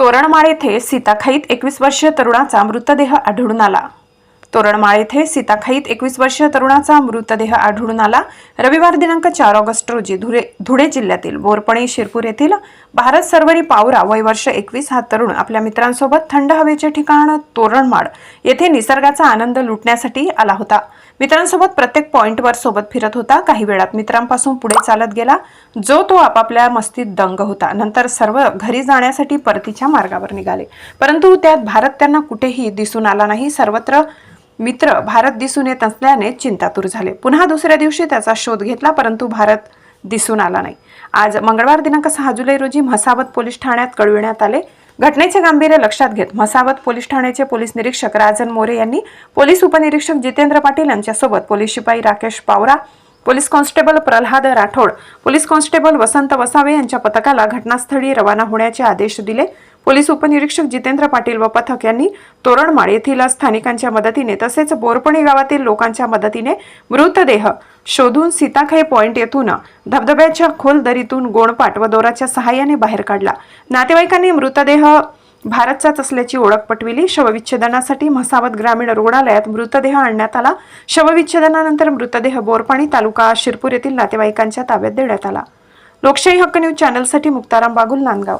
तोरणमाळ येथे सीताखाईत एकवीस वर्षीय तरुणाचा मृतदेह आढळून आला. तोरणमाळ येथे सीताखाईत एकवीस वर्षीय तरुणाचा मृतदेह आढळून आला. रविवार दिनांक चार ऑगस्ट रोजी धुळे धुळे जिल्ह्यातील बोरपणी शिरपूर येथील भारत सर्वरी पावरा वय वर्ष एकवीस हा तरुण आपल्या मित्रांसोबत थंड हवेचे ठिकाण तोरणमाळ येथे निसर्गाचा आनंद लुटण्यासाठी आला होता. मित्रांसोबत प्रत्येक पॉइंटवर सोबत फिरत होता. काही वेळात मित्रांपासून पुढे चालत गेला जो तो आपापल्या मस्तीत दंग होता. नंतर सर्व घरी जाण्यासाठी परतीच्या मार्गावर निघाले. परंतु त्यात भारत त्यांना कुठेही दिसून आला नाही. सर्वत्र मित्र भारत दिसून येत असल्याने चिंतातूर झाले. पुन्हा दुसऱ्या दिवशी त्याचा शोध घेतला परंतु भारत दिसून आला नाही. आज मंगळवार दिनांक सहा जुलै रोजी म्हसावत पोलीस ठाण्यात कळविण्यात आले. घटनेचे गांभीर्य लक्षात घेत म्हसावत पोलीस ठाण्याचे पोलीस निरीक्षक राजन मोरे यांनी पोलीस उपनिरीक्षक जितेंद्र पाटील यांच्यासोबत पोलीस शिपाई Rakesh Pawara police constable Pralhad Rathod police constable Vasant Vasave यांच्या पथकाला घटनास्थळी रवाना होण्याचे आदेश दिले. पोलीस उपनिरीक्षक जितेंद्र पाटील व पथक यांनी तोरणमाळ येथील स्थानिकांच्या मदतीने तसेच बोरपणी गावातील लोकांच्या मदतीने मृतदेह शोधून सीताखाई पॉइंट येथून धबधब्याच्या खोल दरीतून गोणपाट व दोराच्या सहाय्याने बाहेर काढला. नातेवाईकांनी मृतदेह भारतचाच असल्याची ओळख पटविली. शवविच्छेदनासाठी म्हसावत ग्रामीण रुग्णालयात मृतदेह आणण्यात आला. शवविच्छेदनानंतर मृतदेह बोरपाणी तालुका शिरपूर येथील नातेवाईकांच्या ताब्यात देण्यात आला. लोकशाही हक्क न्यूज चॅनलसाठी मुक्ताराम बागुल नांदगाव.